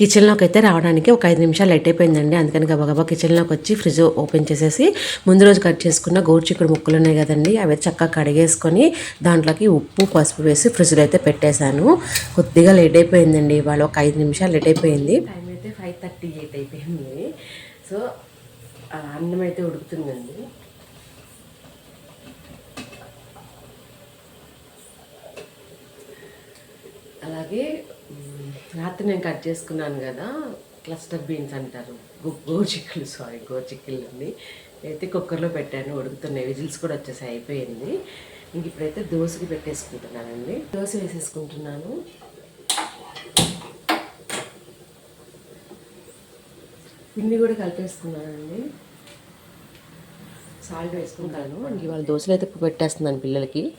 కిచెన్లోకి అయితే రావడానికి ఒక ఐదు నిమిషాలు లైట్ అయిపోయిందండి. అందుకని గబగబా కిచెన్లోకి వచ్చి ఫ్రిడ్జ్ ఓపెన్ చేసేసి ముందు రోజు కట్ చేసుకున్న గోరుచిక్కుడు ముక్కలు ఉన్నాయి కదండి అవి చక్కగా కడిగేసుకొని దాంట్లోకి ఉప్పు పసుపు వేసి ఫ్రిడ్జ్లో అయితే పెట్టేశాను. కొద్దిగా లేట్ అయిపోయిందండి ఇవాళ ఒక ఐదు నిమిషాలు లేట్ అయిపోయింది. టైం అయితే ఫైవ్ థర్టీ ఎయిట్ అయిపోయింది. సో అన్నం అయితే ఉడుకుతుందండి. అలాగే రాత్రి నేను కట్ చేసుకున్నాను కదా క్లస్టర్ బీన్స్ అంటారు. గో- సారీ గోరుచిక్కులు అండి అయితే కుక్కర్లో పెట్టాను ఉడుకుతున్నాయి. విజిల్స్ కూడా వచ్చేసి అయిపోయింది. ఇంక ఇప్పుడైతే దోశకి పెట్టేసుకుంటున్నానండి. దోశ వేసేసుకుంటున్నాను. పిండి కూడా కలిపేసుకున్నానండి. సాల్ట్ వేసుకుంటాను. ఇవాళ దోశలు అయితే పెట్టేస్తున్నాను పిల్లలకి.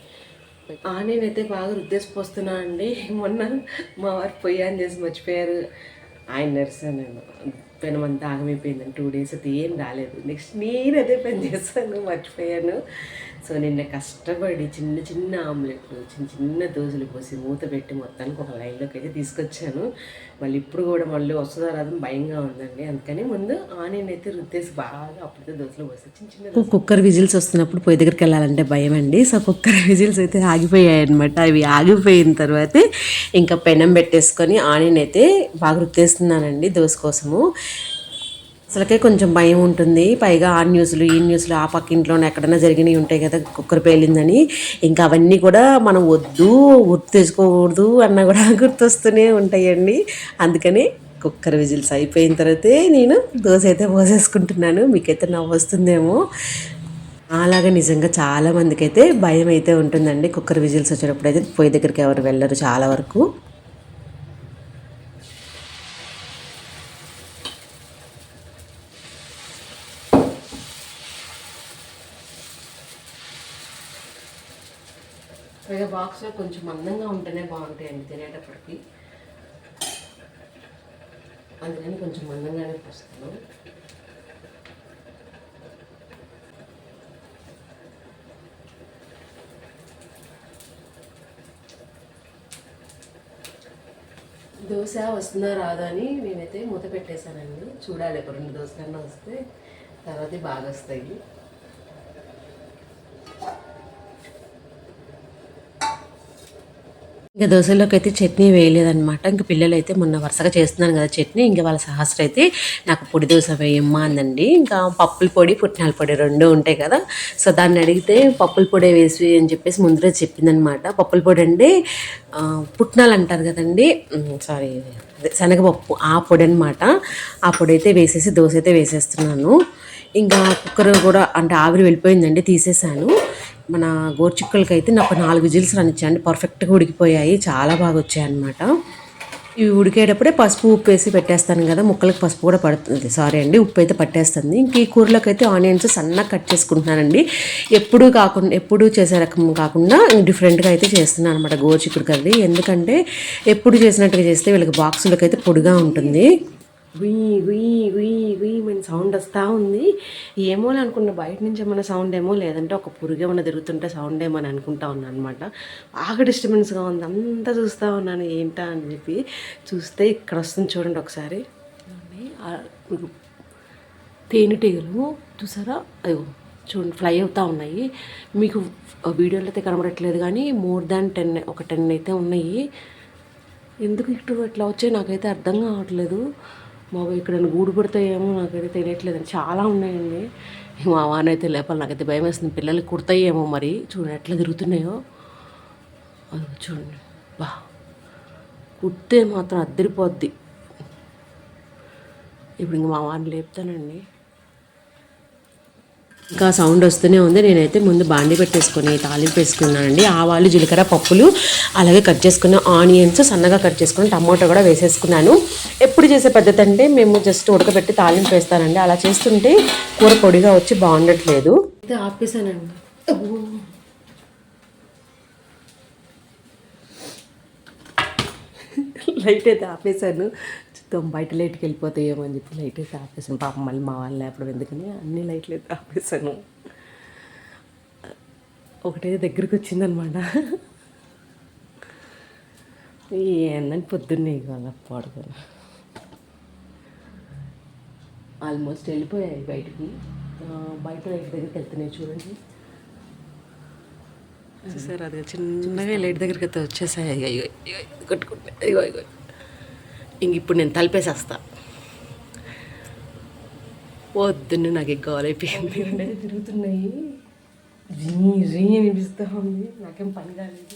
నేనైతే బాగా రుద్దేసి పోస్తున్నానండి మొన్న మా వారు అని చేసి మర్చిపోయారు. ఆయన నర్సాను. పెనమంతా ఆగమైపోయిందని టూ డేస్ అయితే ఏం రాలేదు. నెక్స్ట్ నేను అదే పని చేస్తాను మర్చిపోయాను. సో నిన్న కష్టపడి చిన్న చిన్న ఆమ్లెట్లు చిన్న చిన్న దోశలు పోసి మూత పెట్టి మొత్తానికి ఒక లైన్లోకి అయితే తీసుకొచ్చాను. మళ్ళీ ఇప్పుడు కూడా మళ్ళీ వస్తుందో రాదని భయంగా ఉందండి. అందుకని ముందు ఆనియన్ అయితే రుద్దేసి బాగా అప్పుడైతే దోశలు పోసి చిన్న చిన్న కుక్కర్ విజిల్స్ వస్తున్నప్పుడు పొయ్యి దగ్గరికి వెళ్ళాలంటే భయం అండి. సో కుక్కర్ విజిల్స్ అయితే ఆగిపోయాయి అనమాట అవి ఆగిపోయిన తర్వాత ఇంకా పెనం పెట్టేసుకొని ఆనియన్ అయితే బాగా రుద్దేస్తున్నానండి దోశ కోసము. అసలుకే కొంచెం భయం ఉంటుంది. పైగా ఆ న్యూస్లు ఈ న్యూస్లు ఆ పక్క ఇంట్లోనే ఎక్కడైనా జరిగినవి ఉంటాయి కదా కుక్కర్ పేలిందని. ఇంకా అవన్నీ కూడా మనం వద్దు గుర్తు తెచ్చుకోకూడదు అన్న కూడా గుర్తొస్తూనే ఉంటాయండి. అందుకని కుక్కర్ విజిల్స్ అయిపోయిన తర్వాతే నేను దోశ అయితే పోసేసుకుంటున్నాను. మీకైతే నవ్వు వస్తుందేమో అలాగే నిజంగా చాలా మందికి అయితే భయం అయితే ఉంటుందండి కుక్కర్ విజిల్స్ వచ్చేటప్పుడు అయితే పొయ్యి దగ్గరికి ఎవరు వెళ్ళరు చాలా వరకు. బాక్స్లో కొంచెం మందంగా ఉంటేనే బాగుంటాయండి తినేటప్పటికి. అందుకని కొంచెం మందంగానే పోస్తాను. దోశ వస్తుందా రాదా అని నేనైతే మూత పెట్టేశానండి. చూడాలి ఒక రెండు దోశలన్నా వస్తే తర్వాత బాగా వస్తాయి. ఇంకా దోశలోకి అయితే చట్నీ వేయలేదనమాట ఇంక పిల్లలు అయితే మొన్న వరుసగా చేస్తున్నాను కదా చట్నీ ఇంకా వాళ్ళ సహస్ర అయితే నాకు పొడి దోశ వేయమ్మా అందండి. ఇంకా పప్పుల పొడి పుట్నాల పొడి రెండు ఉంటాయి కదా. సో దాన్ని అడిగితే పప్పుల పొడి వేసి అని చెప్పేసి ముందరే చెప్పిందనమాట పప్పుల పొడి అంటే పుట్నాలు అంటారు కదండి. సారీ శనగపప్పు ఆ పొడి అనమాట ఆ పొడి అయితే వేసేసి దోశ అయితే వేసేస్తున్నాను. ఇంకా కుక్కర్ కూడా అంటే ఆవిరి వెళ్ళిపోయిందండి తీసేసాను మన గోర్చిక్కలకి అయితే నాకు నాలుగు విజిల్స్ రానిచ్చాయండి పర్ఫెక్ట్గా ఉడికిపోయాయి. చాలా బాగా వచ్చాయి అనమాట ఇవి ఉడికేటప్పుడే పసుపు ఉప్పు వేసి పెట్టేస్తాను కదా ముక్కలకు పసుపు కూడా పడుతుంది. సారీ అండి ఉప్పు అయితే పట్టేస్తుంది. ఇంక ఈ కూరలోకి అయితే ఆనియన్స్ సన్నగా కట్ చేసుకుంటున్నానండి. ఎప్పుడు కాకుండా ఎప్పుడు చేసే రకం కాకుండా డిఫరెంట్గా అయితే చేస్తున్నాను అనమాట గోరుచిక్కుడు కర్రీ. ఎందుకంటే ఎప్పుడు చేసినట్టుగా చేస్తే వీళ్ళకి బాక్సులకు అయితే పొడిగా ఉంటుంది. గుయ్యి గుయ్యి గుయ్ గుయ్ మన సౌండ్ వస్తూ ఉంది. ఏమో అని అనుకున్న బయట నుంచి ఏమైనా సౌండ్ ఏమో లేదంటే ఒక పురుగు ఏమైనా తిరుగుతుంటే సౌండ్ ఏమో అని అనుకుంటా ఉన్నాను అనమాట బాగా డిస్టర్బెన్స్గా ఉంది. అంతా చూస్తూ ఉన్నాను. ఏంటా అని చెప్పి చూస్తే ఇక్కడ వస్తుంది చూడండి ఒకసారి. తేనెటీగలు చూసారా? అయ్యో చూడండి ఫ్లై అవుతూ ఉన్నాయి. మీకు వీడియోలో అయితే కనబడట్లేదు కానీ మోర్ దాన్ టెన్ ఒక టెన్ అయితే ఉన్నాయి. ఎందుకు ఇటు ఇట్లా వచ్చాయి? నాకైతే అర్థం కావట్లేదు. బాబు ఇక్కడ గూడు పడతాయేమో నాకైతే తెలియట్లేదు చాలా ఉన్నాయండి. మా వానైతే లేపాలి నాకైతే భయం వేస్తుంది. పిల్లలకి కుడతాయేమో మరి. చూడండి ఎట్లా తిరుగుతున్నాయో. అది చూడండి. బా. కుడితే మాత్రం అద్దరిపోద్ది. ఇప్పుడు ఇంక మా వాడిని లేపుతానండి. ఇంకా సౌండ్ వస్తూనే ఉంది. నేనైతే ముందు బాండి పెట్టేసుకొని తాలింపు వేసుకున్నానండి. ఆవాలు జీలకర్ర పప్పులు అలాగే కట్ చేసుకున్న ఆనియన్స్ సన్నగా కట్ చేసుకుని టమాటో కూడా వేసేసుకున్నాను. ఎప్పుడు చేసే పద్ధతి అంటే మేము జస్ట్ ఉడకబెట్టి తాలింపు వేస్తానండి. అలా చేస్తుంటే కూర పొడిగా వచ్చి బాగుండట్లేదు. అయితే ఆపేసానండి. లైట్ అయితే ఆపేసాను. చూద్దాం బయట లైట్కి వెళ్ళిపోతాయేమో అని చెప్పి లైట్ అయితే ఆపేసాను పాపం మళ్ళీ మా వాళ్ళు లేపడం ఎందుకని అన్ని లైట్లు అయితే ఆపేసాను ఒకటే దగ్గరికి వచ్చిందనమాట ఏందని పొద్దున్నే ఇవాళ పడుకొని ఆల్మోస్ట్ వెళ్ళిపోయాయి బయటికి బయట లైట్ దగ్గరికి వెళ్తున్నాయి చూడండి చూసారు అది చిన్నగా లైట్ దగ్గరికి అయితే వచ్చేసాయి అయ్యో కట్టుకుంటే అయ్యో అయ్యో ఇంక ఇప్పుడు నేను తలిపేసేస్తా. పొద్దున్నే నాకు ఎక్కువ తిరుగుతున్నాయి. రీ రీ అనిపిస్తా ఉంది. నాకేం పని కాలేదు.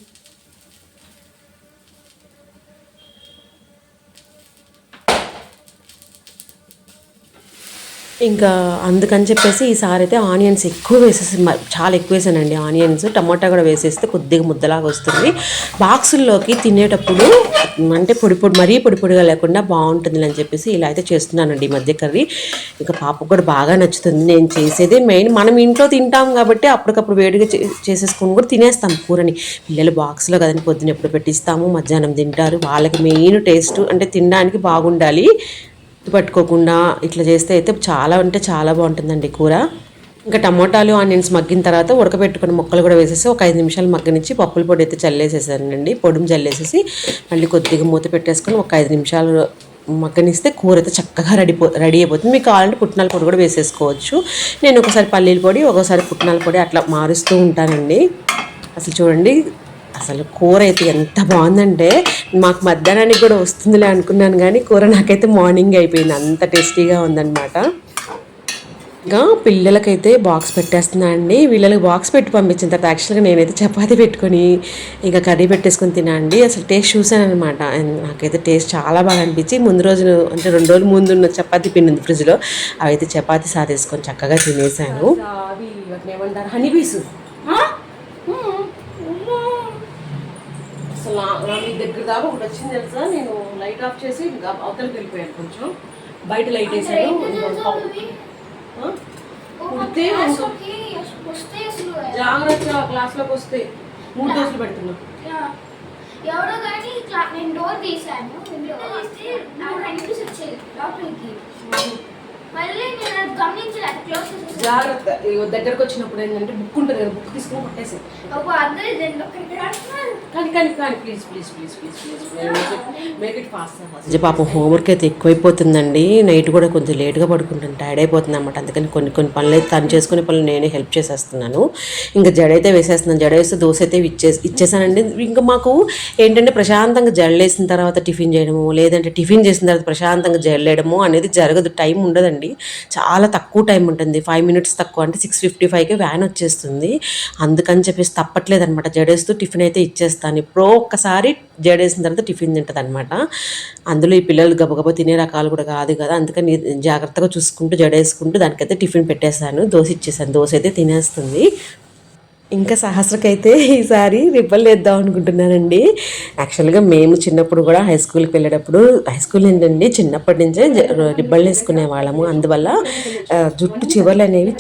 ఇంకా అందుకని చెప్పేసి ఈసారి అయితే ఆనియన్స్ ఎక్కువ వేసేసి చాలా ఎక్కువ వేసానండి ఆనియన్స్. టమాటా కూడా వేసేస్తే కొద్దిగా ముద్దలాగా వస్తుంది. బాక్సుల్లోకి తినేటప్పుడు అంటే పొడి పొడి మరీ పొడి పొడిగా లేకుండా బాగుంటుంది అని చెప్పేసి ఇలా అయితే చేస్తున్నానండి ఈ మధ్య కర్రీ. ఇంకా పాపకు కూడా బాగా నచ్చుతుంది. నేను చేసేదే మెయిన్. మనం ఇంట్లో తింటాం కాబట్టి అప్పటికప్పుడు వేడిగా చే- చేసేసుకొని కూడా తినేస్తాం కూరని. పిల్లలు బాక్స్లో కదండి పొద్దున ఎప్పుడు పెట్టిస్తాము మధ్యాహ్నం తింటారు. వాళ్ళకి మెయిన్ టేస్ట్ అంటే తినడానికి బాగుండాలి. పట్టుకోకుండా ఇట్లా చేస్తే అయితే చాలా అంటే చాలా బాగుంటుందండి కూర. ఇంకా టమోటాలు ఆనియన్స్ మగ్గిన తర్వాత ఉడకబెట్టుకున్న ముక్కలు కూడా వేసేసి ఒక ఐదు నిమిషాలు మగ్గనిచ్చి పప్పుల పొడి అయితే చల్లేసేసానండి. పొడిని చల్లేసేసి మళ్ళీ కొద్దిగా మూత పెట్టేసుకొని ఒక ఐదు నిమిషాలు మగ్గనిస్తే కూర అయితే చక్కగా రెడీ రెడీ అయిపోతుంది. మీకు కావాలంటే పుట్నాల పొడి కూడా వేసేసుకోవచ్చు. నేను ఒకసారి పల్లీల పొడి ఒకసారి పుట్నాల పొడి అట్లా మారుస్తూ ఉంటానండి. అసలు చూడండి అసలు కూర అయితే ఎంత బాగుందంటే మాకు మధ్యాహ్నానికి కూడా వస్తుందిలే అనుకున్నాను కానీ కూర నాకైతే మార్నింగ్ అయిపోయింది. అంత టేస్టీగా ఉందన్నమాట. ఇంకా పిల్లలకైతే బాక్స్ పెట్టేస్తున్నా అండి. వీళ్ళకి బాక్స్ పెట్టి పంపించిన తర్వాత యాక్చువల్గా నేనైతే చపాతీ పెట్టుకొని ఇంకా కర్రీ పెట్టేసుకొని తినా అండి. అసలు టేస్ట్ చూసాను అనమాట నాకైతే టేస్ట్ చాలా బాగా అనిపించి ముందు రోజు అంటే రెండు రోజుల ముందు ఉన్న చపాతీ పిండి ఉంది ఫ్రిడ్జ్లో అవి అయితే చపాతీ సాదేసుకొని చక్కగా తినేసాను. అవి అసలు నా- మీ దగ్గర దాకా ఒకటి వచ్చింది తెలుసా? నేను లైట్ ఆఫ్ చేసి ఇంకా అవతలకి వెళ్ళిపోయాను కొంచెం. బయట లైట్ వేసాను? కుడితే జాగ్రత్త క్లాస్లోకి వస్తే మూడు దోశలు పెడుతున్నా. ఎవరో కానీ నేను డోర్ తీసాను. డోర్ తీస్తే నాకు కనిపిసి వచ్చేది. లోపలికి. జాగ్రత్త. దగ్గరకు వచ్చినప్పుడు ఏంటంటే బుక్ ఉంటుంది కదా బుక్ తీసుకుని కొట్టేసి. ఒక అందరూ ఇదండి ఒక్కడికి రాస్తున్నారు. కానీ కానీ కానీ please please please please please make it fast పాపం హోంవర్క్ అయితే ఎక్కువైపోతుందండి. నైట్ కూడా కొంచెం లేట్గా పడుకుంటాను టైర్డ్ అయిపోతుంది అనమాట అందుకని కొన్ని కొన్ని పనులు అయితే తను చేసుకునే పనులు నేనే హెల్ప్ చేసేస్తున్నాను. ఇంకా జడ అయితే వేసేస్తున్నాను. జడ వేస్తే దోశ అయితే ఇచ్చే ఇచ్చేసానండి. ఇంకా మాకు ఏంటంటే ప్రశాంతంగా జడలేసిన తర్వాత టిఫిన్ చేయడము లేదంటే టిఫిన్ చేసిన తర్వాత ప్రశాంతంగా జడలేయడము అనేది జరగదు. టైం ఉండదండి. చాలా తక్కువ టైం ఉంటుంది. ఫైవ్ మినిట్స్ తక్కువ అంటే సిక్స్ ఫిఫ్టీ ఫైవ్కి వ్యాన్ వచ్చేస్తుంది. అందుకని చెప్పేసి తప్పట్లేదు అనమాట జడేస్తూ టిఫిన్ అయితే ఇచ్చేస్తాను. ఇప్పుడు ఒక్కసారి జడేసిన తర్వాత టిఫిన్ తింటుంది అనమాట అందులో ఈ పిల్లలు గబగబా తినే రకాలు కూడా కాదు కదా. అందుకని జాగ్రత్తగా చూసుకుంటూ జడేసుకుంటూ దానికైతే టిఫిన్ పెట్టేశాను. దోశ ఇచ్చేసాను దోశ అయితే తినేస్తుంది. ఇంకా సహస్రకైతే ఈసారి రిబ్బన్లు వేద్దాం అనుకుంటున్నానండి. యాక్చువల్గా మేము చిన్నప్పుడు కూడా హై స్కూల్కి వెళ్ళేటప్పుడు హై స్కూల్ ఏంటండి చిన్నప్పటి నుంచే జ- రిబ్బన్లు వేసుకునే వాళ్ళము. అందువల్ల జుట్టు చివర్లు అనేవి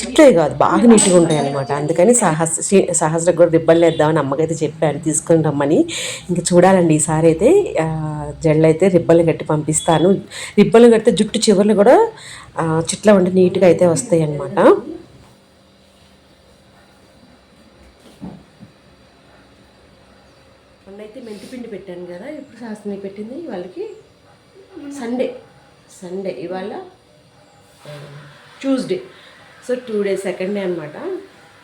చిట్లే కాదు బాగా నీట్గా ఉంటాయి అనమాట అందుకని సహస్ర సహస్రకు కూడా రిబ్బన్లు వేద్దామని అమ్మకైతే చెప్పాను తీసుకొని రమ్మని. ఇంకా చూడాలండి ఈసారి అయితే జడలు అయితే రిబ్బన్లు కట్టి పంపిస్తాను. రిబ్బన్లు కడితే జుట్టు చివర్లు కూడా చిట్ల ఉండి నీట్గా అయితే వస్తాయి అన్నమాట. మొన్నైతే పెట్టాను కదా ఇప్పుడు శాస్త్రి పెట్టింది వాళ్ళకి సండే సండే ఇవాళ Tuesday so two days second day అనమాట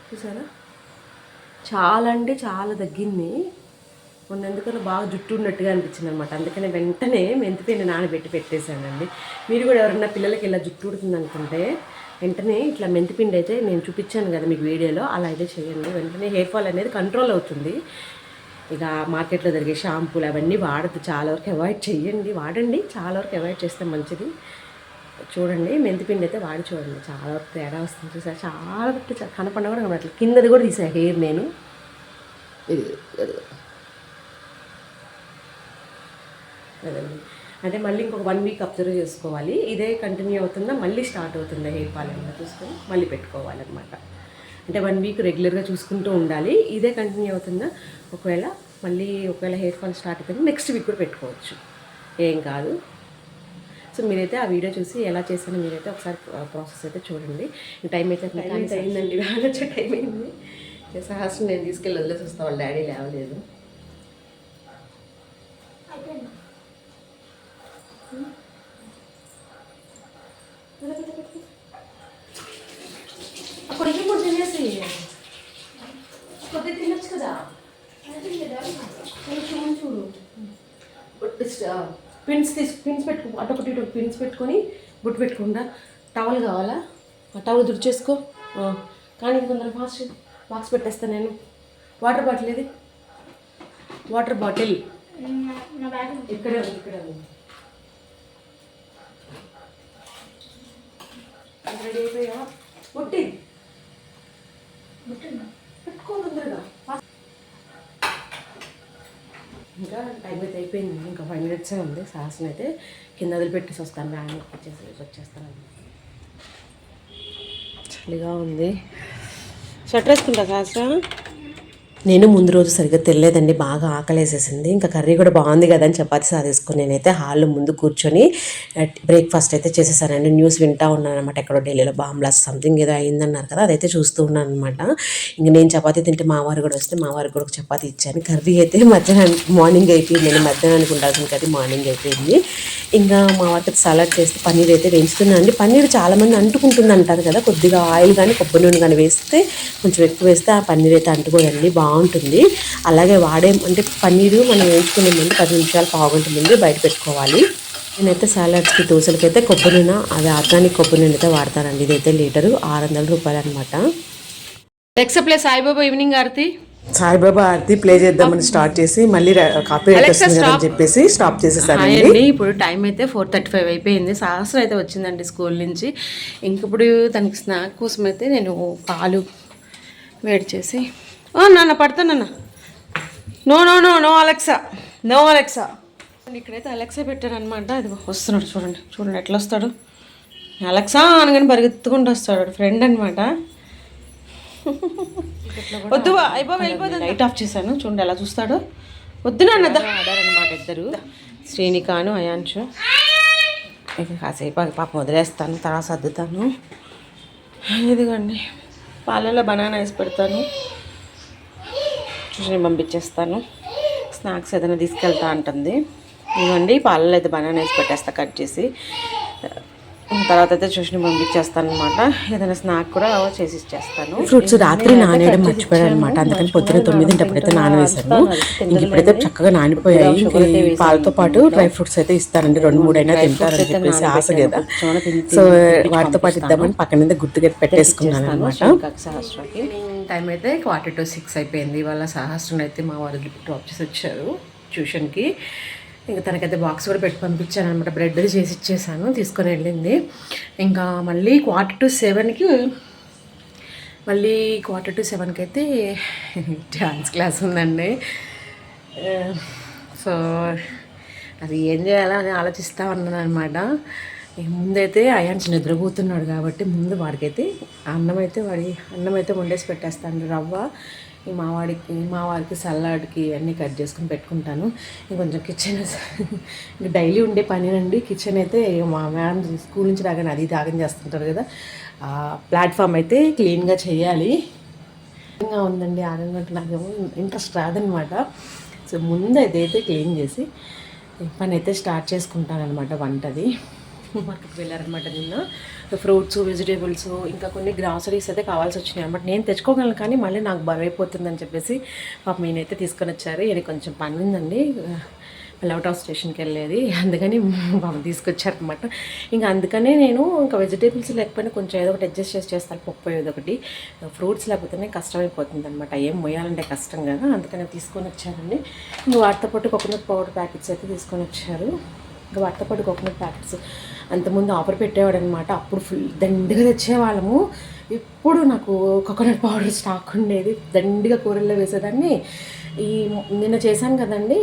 చూసారా? చాలా అంటే చాలా తగ్గింది. మొన్న ఎందుకన్నా బాగా జుట్టు ఉన్నట్టుగా అనిపించింది అనమాట అందుకనే వెంటనే మెంతిపిండి నానబెట్టి పెట్టేశానండి. మీరు కూడా ఎవరన్నా పిల్లలకి ఇలా జుట్టు ఉడుతుంది అనుకుంటే వెంటనే ఇట్లా మెంతిపిండి అయితే నేను చూపించాను కదా మీకు వీడియోలో. అలా అయితే చేయండి. వెంటనే హెయిర్ ఫాల్ అనేది కంట్రోల్ అవుతుంది. ఇక మార్కెట్లో దొరికే షాంపూలు అవన్నీ వాడద్దు. చాలా వరకు అవాయిడ్ చేయండి వాడండి. చాలా వరకు అవాయిడ్ చేస్తే మంచిది. చూడండి. మెంతిపిండి అయితే వాడి చూడండి. చాలా వరకు తేడా వస్తుంది చూసారు? చాలా వరకు కనపడిన కూడా కనపడట్లేదు కిందది కూడా తీసా హెయిర్ నేను. ఇది. అదండి. అంటే మళ్ళీ ఇంకొక వన్ వీక్ అబ్జర్వ్ చేసుకోవాలి. ఇదే కంటిన్యూ అవుతుందా? మళ్ళీ స్టార్ట్ అవుతుందా హెయిర్ ఫాల్ ఏమైనా చూసుకొని మళ్ళీ పెట్టుకోవాలన్నమాట. అంటే వన్ వీక్ రెగ్యులర్గా చూసుకుంటూ ఉండాలి. ఇదే కంటిన్యూ అవుతుందా? ఒకవేళ మళ్ళీ ఒకవేళ హెయిర్ ఫాల్ స్టార్ట్ అయిపోయింది నెక్స్ట్ వీక్ కూడా పెట్టుకోవచ్చు. ఏం కాదు. సో మీరైతే ఆ వీడియో చూసి ఎలా చేశానో మీరైతే ఒకసారి ప్రాసెస్ అయితే చూడండి. టైం అయితే టైం అయితే అయిందండి వచ్చే టైం అయింది. సహస్రం నేను తీసుకెళ్ళి వదిలేసి వస్తా వాళ్ళ డాడీ లేవలేదు. కొంచెం కూడా తినేసి కొద్దిగా తినొచ్చు కదా కొంచెం చూడు పిన్స్ తీసు పిన్స్ పెట్టుకో అటొకటి ఇటు పిన్స్ పెట్టుకొని బుట్టు పెట్టుకుంటా. టవల్ కావాలా? ఆ టవల్ దుడిచేసుకో. కానీ కొందరు ఫాస్ట్ బాక్స్ పెట్టేస్తాను నేను. వాటర్ బాటిల్ ఏది? వాటర్ బాటిల్ ఇక్కడ ఇక్కడ రెడీ అయిపోయా? బుట్టి ఇంకా టైం అయితే అయిపోయింది. ఇంకా ఫైవ్ మినిట్సే ఉంది. సాసన అయితే కింద వదిలిపెట్టేసి వస్తాను. వ్యాన్ వచ్చేసి వచ్చేస్తాను. చలిగా ఉంది. షర్ట్ వేసుకుంటా సాసన నేను ముందు రోజు సరిగ్గా తెలియలేదండి బాగా ఆకలేసేసింది. ఇంకా కర్రీ కూడా బాగుంది కదా అని చపాతి సాధించుకొని నేనైతే హాల్లో ముందు కూర్చొని బ్రేక్ఫాస్ట్ అయితే చేసేసానండి. న్యూస్ వింటా ఉన్నాను అనమాట ఎక్కడో ఢిల్లీలో బాంబ్లాస్ సంథింగ్ ఏదో అయిందన్నారు కదా అదైతే చూస్తూ ఉన్నాను అనమాట ఇంక నేను చపాతి తింటే మా వారు కూడా వస్తే మా కూడా ఒక ఇచ్చాను కర్రీ అయితే మధ్యాహ్నం మార్నింగ్ అయిపోయింది. నేను మధ్యాహ్నానికి ఉండాల్సిన కర్రీ మార్నింగ్ అయిపోయింది. ఇంకా మా వారికి సలాడ్ చేస్తే పన్నీర్ అయితే వేయించుతున్నాను అండి. పన్నీర్ చాలామంది అంటుకుంటుంది అంటారు కదా కొద్దిగా ఆయిల్ కానీ కొబ్బరి నూనె కానీ వేస్తే కొంచెం ఎక్కువ వేస్తే ఆ పన్నీర్ అయితే అంటుకోదండి. బాగుంటుంది. అలాగే వాడే అంటే పన్నీరు మనం వేయించుకునే ముందు పది నిమిషాలు పావుగంట ముందు బయట పెట్టుకోవాలి. నేనైతే సాలడ్స్కి దోశలకి అయితే కొబ్బరి నూనె అది ఆర్గానిక్ కొబ్బరి నూనె అయితే వాడతానండి. ఇదైతే లీటరు ఆరు వందల రూపాయలు అనమాట ఎక్స ప్లే సాయిబాబా ఈవినింగ్ ఆరతి. సాయిబాబా ఆర్తి ప్లే చేద్దామని స్టార్ట్ చేసి మళ్ళీ కాపీ వస్తుంది. అని చెప్పేసి స్టాప్ చేసేసానండి. ఇప్పుడు టైం అయితే ఫోర్ థర్టీ ఫైవ్ అయిపోయింది. సహస్రం అయితే వచ్చిందండి స్కూల్ నుంచి. ఇంక ఇప్పుడు తనకి స్నాక్ కోసం అయితే నేను పాలు వేడి చేసి నాన్న పడతానన్న no no no no Alexa. No Alexa. ఇక్కడైతే అలెక్సా పెట్టాను అనమాట అది వస్తున్నాడు చూడండి. చూడండి ఎట్లా వస్తాడు అలెక్సా అనగానే పరిగెత్తుకుంటూ వస్తాడు. ఫ్రెండ్ అనమాట వద్దు అయిపో వెళ్ళిపోతుంది లైట్ ఆఫ్ చేశాను. చూడండి ఎలా చూస్తాడు. వద్దు నాన్న ఆడారనమాట ఇద్దరు. శ్రీనికాను అయాంశు. ఇక కాసేపు పాపం వదిలేస్తాను తర్వాత సర్దుతాను. ఇదిగోండి. పాలలో బనానా వేసి పెడతాను. చూసి పంపించేస్తాను. స్నాక్స్ ఏదైనా తీసుకెళ్తా అంటుంది. ఇదిగోండి పాలలో అయితే బనానా వేసి పెట్టేస్తా కట్ చేసి. తర్వాత అయితే చూసి పంపించేస్తాను అనమాట ఏదైనా స్నాక్ కూడా చేసి ఇచ్చేస్తాను. ఫ్రూట్స్ రాత్రి నానేయడం మర్చిపోయాను అనమాట అందుకని పొద్దున తొమ్మిదింటప్పుడైతే నానవేశాను. ఇంక ఇప్పుడైతే చక్కగా నానిపోయాయి. ఇంక పాలతో పాటు డ్రై ఫ్రూట్స్ అయితే ఇస్తానండి. రెండు మూడు అయినా తింటారని చెప్పేసి ఆశ కదా సో వాటితో పాటు ఇద్దామని పక్కన గుర్తుగా పెట్టేసుకున్నాను అనమాట టైం అయితే క్వార్టర్ టు సిక్స్ అయిపోయింది. వాళ్ళ సహస్రం అయితే మా వారికి డ్రాప్ చేసి వచ్చారు ట్యూషన్కి ఇంకా తనకైతే బాక్స్ కూడా పెట్టి పంపించాను అనమాట బ్రెడ్ చేసి ఇచ్చేసాను తీసుకొని వెళ్ళింది. ఇంకా మళ్ళీ క్వార్టర్ టు సెవెన్కి మళ్ళీ క్వార్టర్ టు సెవెన్కి అయితే డ్యాన్స్ క్లాస్ ఉందండి. సో అది ఏం చేయాలని ఆలోచిస్తూ ఉన్నాను అనమాట ముందైతే అయాన్స్ నిద్రపోతున్నాడు కాబట్టి ముందు వాడికైతే అన్నం అయితే వాడి అన్నం అయితే వండేసి పెట్టేస్తాను. రవ్వ ఈ మావాడికి మావాడికి సలాడ్కి అన్నీ కట్ చేసుకుని పెట్టుకుంటాను. ఇంకొంచెం కిచెన్ డైలీ ఉండే పనినండి. కిచెన్ అయితే మా మ్యామ్ స్కూల్ నుంచి రాగానే అది ఇది చేస్తుంటారు కదా. ప్లాట్ఫామ్ అయితే క్లీన్గా చేయాలి. ఇంకా ఉందండి ఆనందం నాకేమో ఇంట్రెస్ట్ రాదనమాట. సో ముందు అదైతే క్లీన్ చేసి పని అయితే స్టార్ట్ చేసుకుంటానమాట వంటది. మార్కెట్కి వెళ్ళారనమాట నిన్న. ఫ్రూట్స్ వెజిటేబుల్స్ ఇంకా కొన్ని గ్రాసరీస్ అయితే కావాల్సి వచ్చినాయి అనమాట నేను తెచ్చుకోగలను కానీ మళ్ళీ నాకు బరువైపోతుందని చెప్పేసి పాప నేనైతే తీసుకొని వచ్చారు. ఇది కొంచెం పని ఉందండి. మళ్ళీ ఆఫ్ స్టేషన్కి వెళ్ళేది. అందుకని బాబు తీసుకొచ్చారనమాట ఇంకా అందుకనే నేను ఇంకా వెజిటేబుల్స్ లేకపోయినా కొంచెం ఏదో ఒకటి అడ్జస్ట్ చేసి చేస్తాను. పప్పు ఏదో ఒకటి. ఫ్రూట్స్ లేకపోతేనే కష్టమైపోతుంది అనమాట ఏం మొయ్యాలంటే కష్టం కదా. అందుకని తీసుకొని వచ్చారండి ఇంకా వాటితో పాటు కోకోనట్ పౌడర్ ప్యాకెట్స్ అయితే తీసుకొని వచ్చారు. ఇంకా వాటితో పాటు కోకోనట్ ప్యాకెట్స్ అంతకుముందు ఆఫర్ పెట్టేవాడు అనమాట అప్పుడు ఫుల్ దండిగా తెచ్చేవాళ్ళము. ఇప్పుడు నాకు కోకోనట్ పౌడర్ స్టాక్ ఉండేది. దండిగా కూరల్లో వేసేదాన్ని. ఈ నిన్న చేశాను కదండి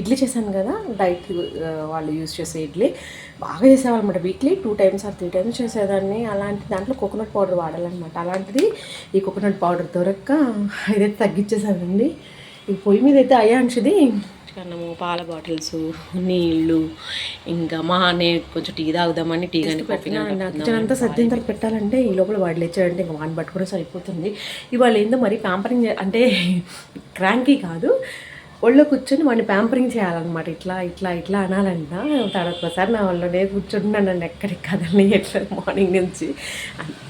ఇడ్లీ చేశాను కదా డైట్ వాళ్ళు యూజ్ చేసే ఇడ్లీ. బాగా చేసేవాళ్ళమాట weekly. Two times or three times చేసేదాన్ని. అలాంటి దాంట్లో కోకోనట్ పౌడర్ వాడాలన్నమాట. అలాంటిది ఈ కోకోనట్ పౌడర్ దొరక్క ఇదైతే తగ్గించేసానండి ఈ పొయ్యి మీద అయితే అయ్యాంచిది అన్నము పాల బాటిల్స్ నీళ్ళు ఇంకా మా నేను కొంచెం టీ తాగుదామని టీ కానీ అంతా సర్దిన తర్వాత పెట్టాలంటే ఈ లోపల వాడు లేచాడంటే ఇంకా వాడిని పట్టుకుని సరిపోతుంది. ఇవాళ ఏందో మరి ప్యాంపరింగ్ అంటే క్రాంకీ కాదు. ఒళ్ళో కూర్చొని వాడిని ప్యాంపరింగ్ చేయాలన్నమాట. ఇట్లా ఇట్లా ఇట్లా అనాలంట. తను ఒక్కసారి నా ఒళ్ళోనే కూర్చుంటున్నాను నన్ను ఎక్కడికి కదలని ఎట్లా మార్నింగ్ నుంచి.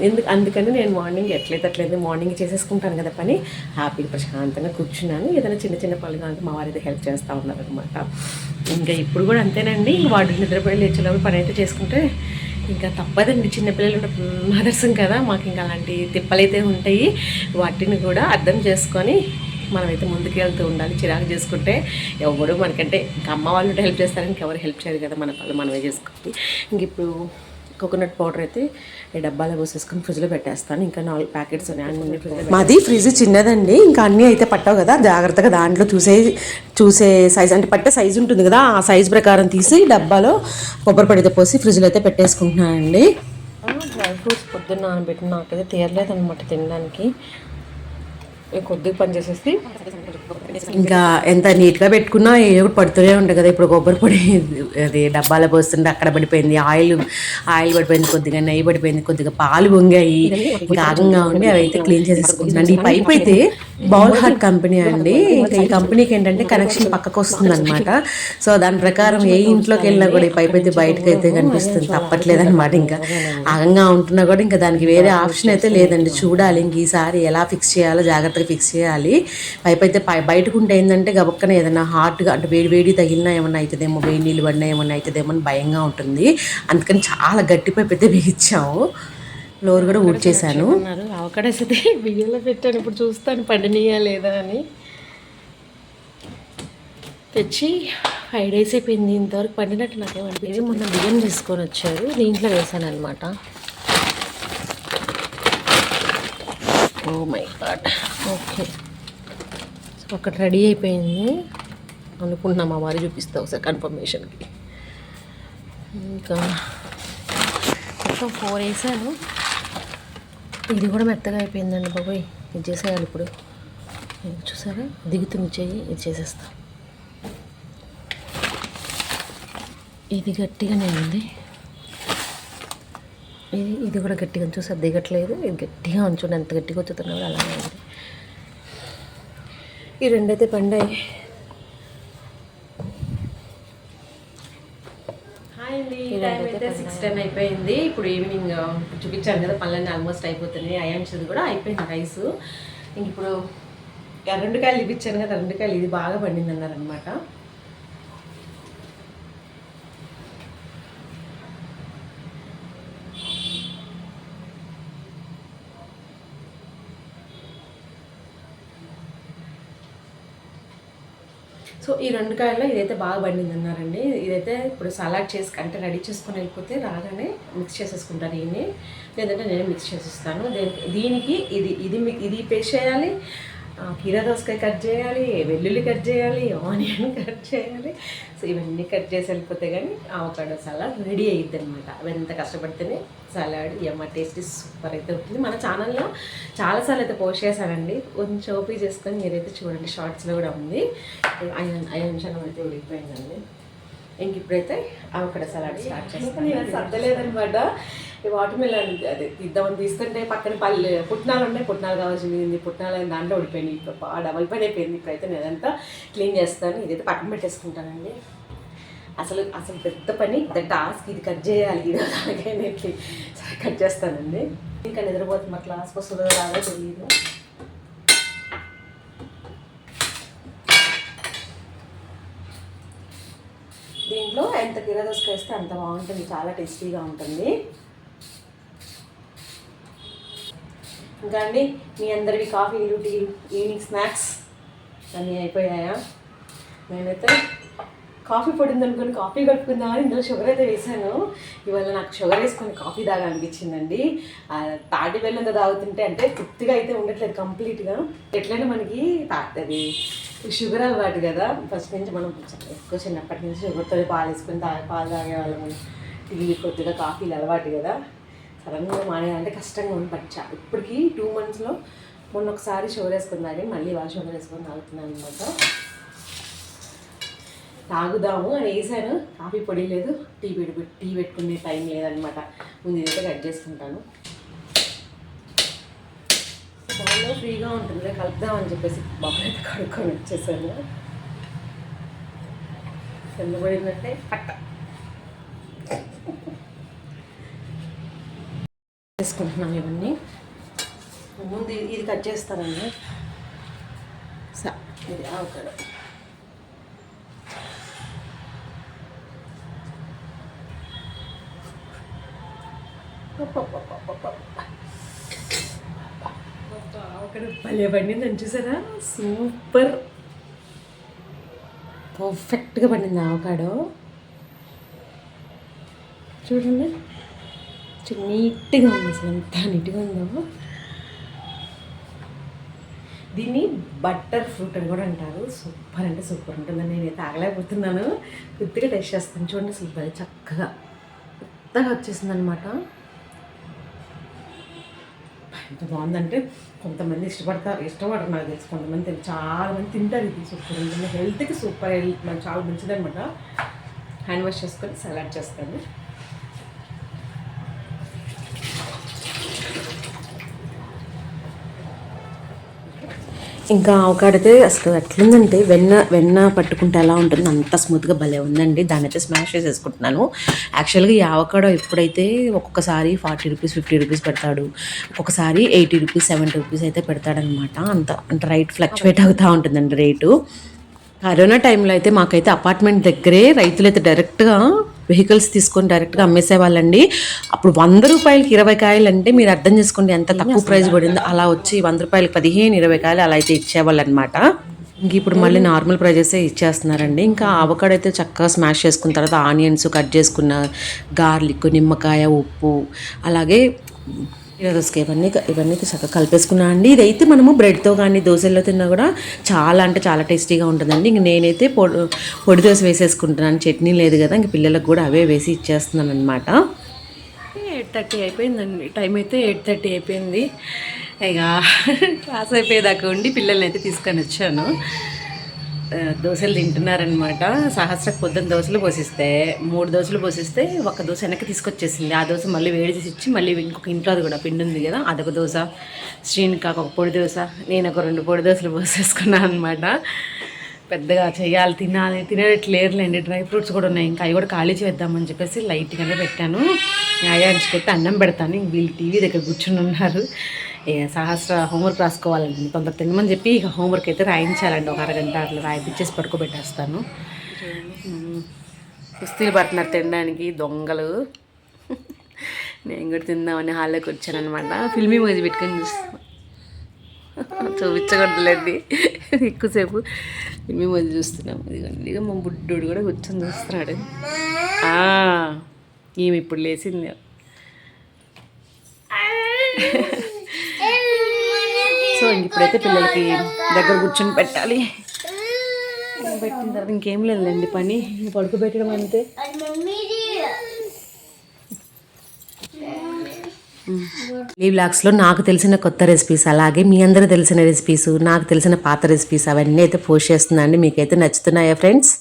ఎందుకు అందుకని నేను మార్నింగ్ ఎట్లయితే అట్లయితే మార్నింగ్ చేసేసుకుంటాను కదా పని హ్యాపీగా ప్రశాంతంగా కూర్చున్నాను. ఏదైనా చిన్న చిన్న పనులు కానీ మా వారైతే హెల్ప్ చేస్తూ ఉన్నారనమాట ఇంకా ఇప్పుడు కూడా అంతేనండి. వాడిని వాడు నిద్రపోయి లేచేలోపు పని అయితే చేసుకుంటే ఇంకా తప్పదండి. చిన్నపిల్లలు మదర్సం కదా. మాకు ఇంకా అలాంటి తిప్పలైతే ఉంటాయి. వాటిని కూడా అర్థం చేసుకొని మనమైతే ముందుకు వెళ్తూ ఉండాలి చిరాకు చేసుకుంటే ఎవరు మనకంటే ఇంకా అమ్మ వాళ్ళు హెల్ప్ చేస్తారు. ఇంకెవరు హెల్ప్ చేయరు కదా మన పనులు మనమే చేసుకోవాలి. ఇంక ఇప్పుడు కోకోనట్ పౌడర్ అయితే ఈ డబ్బాలో పోసేసుకొని ఫ్రిడ్జ్లో పెట్టేస్తాను. ఇంకా నాలుగు ప్యాకెట్స్ ఉన్నాయి. మాది ఫ్రిడ్జ్ చిన్నదండి. ఇంకా అన్నీ అయితే పట్టావు కదా. జాగ్రత్తగా దాంట్లో చూసే చూసే సైజ్ అంటే పట్టే సైజు ఉంటుంది కదా. ఆ సైజ్ ప్రకారం తీసి డబ్బాలో కొబ్బరి పొడితో పోసి ఫ్రిడ్జ్లో అయితే పెట్టేసుకుంటున్నానండి. డ్రై ఫ్రూట్స్ పొద్దున్న నానబెట్టిన నాకైతే తీరలేదు అనమాట తినడానికి. కొద్దిగా పని చేసేసి ఇంకా ఎంత నీట్గా పెట్టుకున్నా ఏదో ఒకటి పడుతూనే ఉంటుంది కదా ఇప్పుడు కొబ్బరి పొడి అది డబ్బాలో పోస్తుంటే అక్కడ పడిపోయింది ఆయిల్ ఆయిల్ పడిపోయింది కొద్దిగా నెయ్యి పడిపోయింది కొద్దిగా పాలు పొంగాయి ఇంకా ఆగంగా ఉండి అవి అయితే క్లీన్ చేసేసుకుంటున్నాను. ఈ పైప్ అయితే బౌల్ హార్ట్ కంపెనీ అండి. ఇంకా ఈ కంపెనీకి ఏంటంటే కనెక్షన్ పక్కకు వస్తుంది అనమాట సో దాని ప్రకారం ఏ ఇంట్లోకి వెళ్ళినా కూడా ఈ పైప్ అయితే బయటకు అయితే కనిపిస్తుంది. తప్పట్లేదు అనమాట ఇంకా. ఆగంగా ఉంటున్నా కూడా ఇంకా దానికి వేరే ఆప్షన్ అయితే లేదండి. చూడాలి ఇంక ఈసారి ఎలా ఫిక్స్ చేయాలో జాగ్రత్తగా ఫిక్స్ చేయాలి. పైప్ అయితే బయటకు ఉంటే ఏంటంటే గబక్కన ఏదైనా హార్ట్గా అంటే వేడి వేడి తగిలినా ఏమన్నా అవుతుందేమో వేడి నీళ్ళు పడినా ఏమన్నా అవుతుందేమో అని భయంగా ఉంటుంది. అందుకని చాలా గట్టి పైప్ అయితే బిగించాము ఫ్లోర్ కూడా ఊడ్చేసాను అన్నారు అవకాడస్ అయితే బియ్యంలో పెట్టాను. ఇప్పుడు చూస్తాను పండినయా లేదా అని. తెచ్చి ఫైవ్ డేస్ అయిపోయింది. ఇంతవరకు పండినట్టు నాకేమంటే మొన్న బియ్యం తీసుకొని వచ్చారు. దీంట్లో వేసాను అనమాట ఓ మై గాడ్. ఓకే. ఒకటి రెడీ అయిపోయింది. అనుకుంటున్నా మా వారి చూపిస్తా ఒకసారి కన్ఫర్మేషన్కి. ఇంకా మొత్తం ఫోర్ వేసాను. ఇది కూడా మెత్తగా అయిపోయిందండి బాబోయ్. ఇది చేసేయాలి ఇప్పుడు. చూసారా? దిగుతుంది చేయి ఇది చేసేస్తాం. ఇది గట్టిగానే ఉంది. ఇది ఇది కూడా గట్టిగా చూసారు? దిగట్లేదు. ఇది గట్టిగా ఉంచుండి. ఎంత గట్టిగా వచ్చుతున్నా కూడా అలానే ఉంది. ఈ రెండైతే పండాయి హాయ్ అండి టైం అయితే సిక్స్ టెన్ అయిపోయింది. ఇప్పుడు ఈవినింగ్ చూపించాను కదా పనులన్నీ ఆల్మోస్ట్ అయిపోతున్నాయి. అయాంశది కూడా అయిపోయింది రైస్ ఇంక ఇప్పుడు రెండు కాయలు ఇప్పించాను కదా రెండు కాయలు ఇది బాగా పండింది అన్నారు సో ఈ రెండు కాయల్లో ఇదైతే బాగా పండింది అన్నారండి ఇదైతే ఇప్పుడు సలాడ్ చేసి అంటే రెడీ చేసుకొని వెళ్ళిపోతే రాగానే మిక్స్ చేసేసుకుంటాను దీన్ని లేదంటే నేను మిక్స్ చేసేస్తాను. దీనికి దీనికి ఇది ఇది ఇది పేస్ట్ చేయాలి. కీరా దోసకాయ కట్ చేయాలి వెల్లుల్లి కట్ చేయాలి ఆనియన్ కట్ చేయాలి. సో ఇవన్నీ కట్ చేసి వెళ్ళిపోతే కానీ ఆవకాడో సలాడ్ రెడీ అయ్యిద్ది అనమాట అవి ఎంత కష్టపడితేనే సలాడ్ ఎమ్మ టేస్ట్ సూపర్ అయితే ఉంటుంది. మన ఛానల్లో చాలాసార్లు అయితే పోస్ట్ చేశానండి. కొంచెం ఓపీ చేసుకొని మీరైతే చూడండి షార్ట్స్లో కూడా ఉంది. ఐదు ఐదు నిమిషాలు అయితే ఉడికిపోయిందండి ఇంక ఇప్పుడైతే అవక్కడ సలాడ్ స్టార్ట్ చేస్తాను నేను సర్దలేదనమాట ఈ వాటర్ మిలన్ అదే తీద్దామని తీసుకుంటే పక్కన పల్లె పుట్నాలు ఉన్నాయి పుట్నాలు కావాల్సింది పుట్నాలు అయిన దాంట్లో బాగా డబల్ పని అయిపోయింది. ఇప్పుడైతే నేను అదంతా క్లీన్ చేస్తాను. ఇదైతే పక్కన పెట్టేసుకుంటానండి. అసలు అసలు పెద్ద పని. The task. ఇది కట్ చేయాలి. ఇది అలాగే కట్ చేస్తానండి. ఇంకా నిద్రపోతుంది మా క్లాస్కి వస్తుందో రాదో తెలియదు. దీంట్లో ఎంత కీరా వేస్తే అంత బాగుంటుంది. చాలా టేస్టీగా ఉంటుంది. ఇంకా అండి మీ అందరివి కాఫీలు టీలు ఈవినింగ్ స్నాక్స్ అన్నీ అయిపోయాయా? నేనైతే కాఫీ పొడి ఉందనుకొని కాఫీ కలుపుకుందామని ఇందులో షుగర్ అయితే వేసాను ఇవాళ నాకు షుగర్ వేసుకొని కాఫీ దాగా అనిపించిందండి తాటి బెల్లంతో తాగుతుంటే అంటే తృప్తిగా అయితే ఉండట్లేదు కంప్లీట్గా. ఎట్లయినా మనకి తా- అది షుగర్ అలవాటు కదా. ఫస్ట్ నుంచి మనం ఎక్కువ చిన్నప్పటి నుంచి షుగర్తో పాలు వేసుకొని తాగే పాలు తాగేవాళ్ళము. టీ కొద్దిగా కాఫీలు అలవాటు కదా. సడన్గా మానేయాలంటే కష్టంగా ఉంది బట్ ఇప్పటికీ టూ మంత్స్లో మొన్న ఒకసారి షుగర్ వేసుకుని మళ్ళీ వాళ్ళు షుగర్ వేసుకొని తాగుతున్నాను అనమాట తాగుదాము అని వేసాను. కాఫీ పొడి లేదు. టీ పెట్టి టీ పెట్టుకునే టైం లేదనమాట ముందు ఇదైతే కట్ చేసుకుంటాను. చాలా ఫ్రీగా ఉంటుంది. కలుపుదామని చెప్పేసి బాగా కడుక్కొని వచ్చేసాను. చల్లబడిందంటే పట్ట. చేసుకుంటున్నాను ఇవన్నీ. ముందు ఇది- కట్ చేస్తానండి స ఇది ఆవుతాడు అక్కడ భలే పండిందని చూసారా సూపర్. పర్ఫెక్ట్గా పండింది ఆవకాడో. చూడండి. నీట్గా ఉంది అసలు ఎంత నీట్గా ఉందో. దీన్ని బట్టర్ ఫ్రూట్ అని కూడా అంటారు. సూపర్ అంటే సూపర్ ఉంటుందని నేను తాగలేకపోతున్నాను కొద్దిగా టెస్ట్ చేస్తాను. చూడండి సూపర్ చక్కగా కొత్తగా వచ్చేసింది అనమాట ఎంత బాగుందంటే కొంతమంది ఇష్టపడతారు ఇష్టపడరు నాకు తెలుసు. కొంతమంది చాలామంది చాలా మంది తింటారు ఇది సూపర్ ఉంటుంది హెల్త్కి సూపర్ హెల్త్ చాలా మంచిది అనమాట హ్యాండ్ వాష్ చేసుకొని సలాడ్ చేస్తాను ఇంకా అవకాడైతే అసలు ఎట్లుందంటే వెన్న వెన్న పట్టుకుంటే ఎలా ఉంటుంది అంత స్మూత్గా భలే ఉందండి. దాన్ని అయితే స్మాష్ చేసేసుకుంటున్నాను. యాక్చువల్గా ఈ అవకాడో ఎప్పుడైతే ఒక్కొక్కసారి ఫార్టీ రూపీస్ ఫిఫ్టీ రూపీస్ పెడతాడు ఒక్కొక్కసారి ఎయిటీ రూపీస్ సెవెంటీ రూపీస్ అయితే పెడతాడనమాట. అంత అంటే రైట్ ఫ్లక్చువేట్ అవుతూ ఉంటుందండి రేటు. కరోనా టైంలో అయితే మాకైతే అపార్ట్మెంట్ దగ్గరే రైతులు అయితే డైరెక్ట్గా వెహికల్స్ తీసుకొని డైరెక్ట్గా అమ్మేసేవాళ్ళండి అప్పుడు వంద రూపాయలకి ఇరవై కాయలు అంటే మీరు అర్థం చేసుకోండి ఎంత తక్కువ ప్రైస్ పడిందో అలా వచ్చి వంద రూపాయలకి పదిహేను ఇరవై కాయలు అలా అయితే ఇచ్చేవాళ్ళు అనమాట ఇంక ఇప్పుడు మళ్ళీ నార్మల్ ప్రైజెస్ ఇచ్చేస్తున్నారండి. ఇంకా అవకాడో అయితే చక్కగా స్మాష్ చేసుకున్న తర్వాత ఆనియన్స్ కట్ చేసుకున్న గార్లిక్ నిమ్మకాయ ఉప్పు అలాగే రోజుకి ఇవన్నీ ఇవన్నీ చక్కగా కలిపేసుకున్నా అండి. ఇదైతే మనము బ్రెడ్తో కానీ దోశల్లో తిన్నా కూడా చాలా అంటే చాలా టేస్టీగా ఉంటుందండి. ఇంక నేనైతే పొడి పొడి దోశ వేసేసుకుంటున్నాను. చట్నీ లేదు కదా ఇంక పిల్లలకు కూడా అవే వేసి ఇచ్చేస్తున్నాను అనమాట ఎయిట్ థర్టీ అయిపోయిందండి. టైం అయితే ఎయిట్ థర్టీ అయిపోయింది. ఇక క్లాస్ అయిపోయేదాకా ఉండి పిల్లల్ని అయితే తీసుకొని వచ్చాను. దోశలు తింటున్నారనమాట సహస్రకు పొద్దున్న దోశలు పోసిస్తే మూడు దోశలు పోసిస్తే ఒక దోశ వెనక్కి తీసుకొచ్చేసింది. ఆ దోశ మళ్ళీ వేడి చేసి ఇచ్చి మళ్ళీ ఇంకొక ఇంట్లో అది కూడా పిండి ఉంది కదా అదొక దోశ. శ్రీనికాకు ఒక పొడి దోశ నేను ఒక రెండు పొడి దోశలు పోసేసుకున్నాను అనమాట పెద్దగా చేయాలి తినాలి తినేట్లేరులేండి డ్రై ఫ్రూట్స్ కూడా ఉన్నాయి ఇంకా అవి కూడా ఖాళీ చేద్దామని చెప్పేసి లైట్గానే పెట్టాను. న్యాయానికి అన్నం పెడతాను. వీళ్ళు టీవీ దగ్గర కూర్చుని ఉన్నారు. సహస్ర హోంవర్క్ రాసుకోవాలండి. తొందర తినమని చెప్పి ఇక హోంవర్క్ అయితే రాయించాలండి. ఒక అరగంట అట్లా రాయిపించేసి పడుకోబెట్టేస్తాను. కుస్తీలు పడుతున్నారు తినడానికి దొంగలు. నేను కూడా తిందామని హాల్లోకి వచ్చాను అనమాట ఫిల్మీ మూవీ పెట్టుకొని చూస్తాను చూపించకూడదులేండి. ఎక్కువసేపు ఫిల్మీ మూవీ చూస్తున్నాం. ఇదిగోండి. ఇక మా బుడ్డోడు కూడా కూర్చొని చూస్తున్నాడు. ఆ, ఈమె ఇప్పుడు లేచింది. ఇంక ఇప్పుడైతే పిల్లలకి దగ్గర కూర్చొని పెట్టాలి. పెట్టిన తర్వాత ఇంకేం లేదులేండి పని. పడుకోబెట్టడం అంతే. ఈ బ్లాగ్స్లో నాకు తెలిసిన కొత్త రెసిపీస్ అలాగే మీ అందరూ తెలిసిన రెసిపీస్ నాకు తెలిసిన పాత రెసిపీస్ అవన్నీ అయితే పోస్ట్ చేస్తున్నాను మీకైతే నచ్చుతున్నాయా ఫ్రెండ్స్?